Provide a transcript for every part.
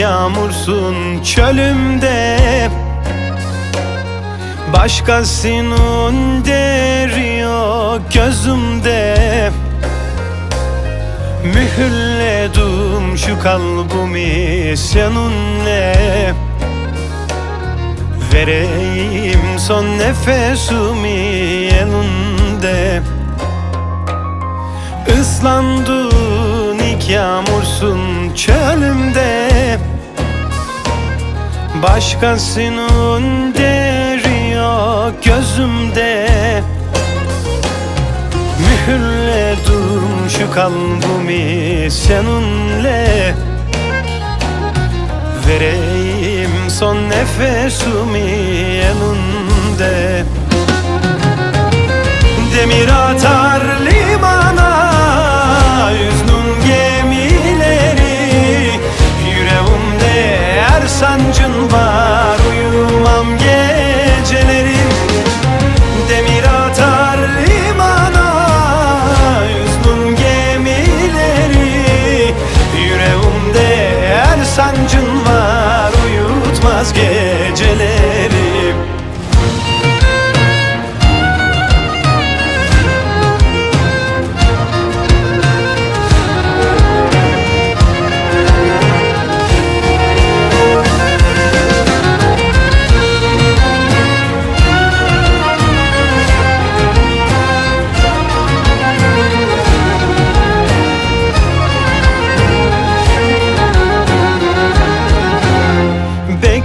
yağmursun çölümde. Başkasının deri yok gözümde. Mühürledim şu kalbimi seninle. Vereyim son nefesimi elinde. Islandın ilk yağmursun çölümde Başkasının deri yok gözümde. Mühürledim şu kalbimi seninle. Vereyim son nefesimi elinde. Demir atar limana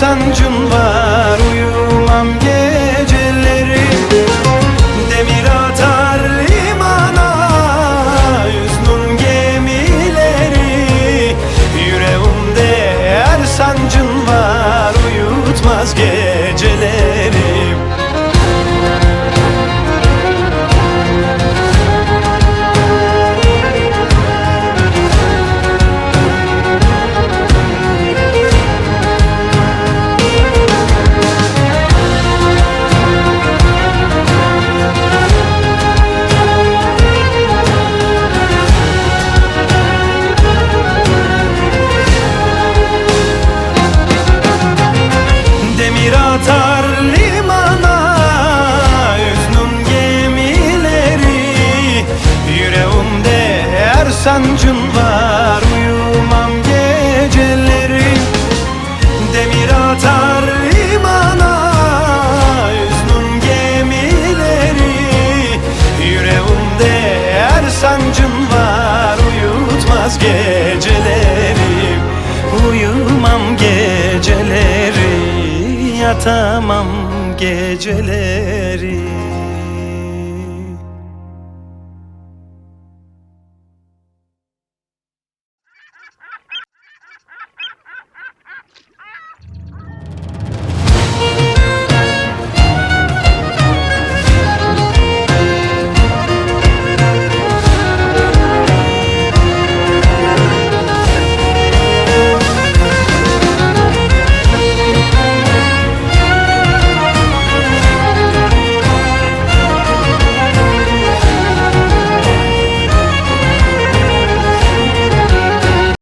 sancın var Uyumam geceleri. Demir atar limana Yüznün gemileri. Yüreğimde her sancın var Uyutmaz geceleri Demir atar limana Yüznün gemileri. Yüreğimde her sancın var Uyumam geceleri. Demir atar limana Yüznün gemileri. Yüreğimde her sancın var Uyutmaz geceleri Yatamam geceleri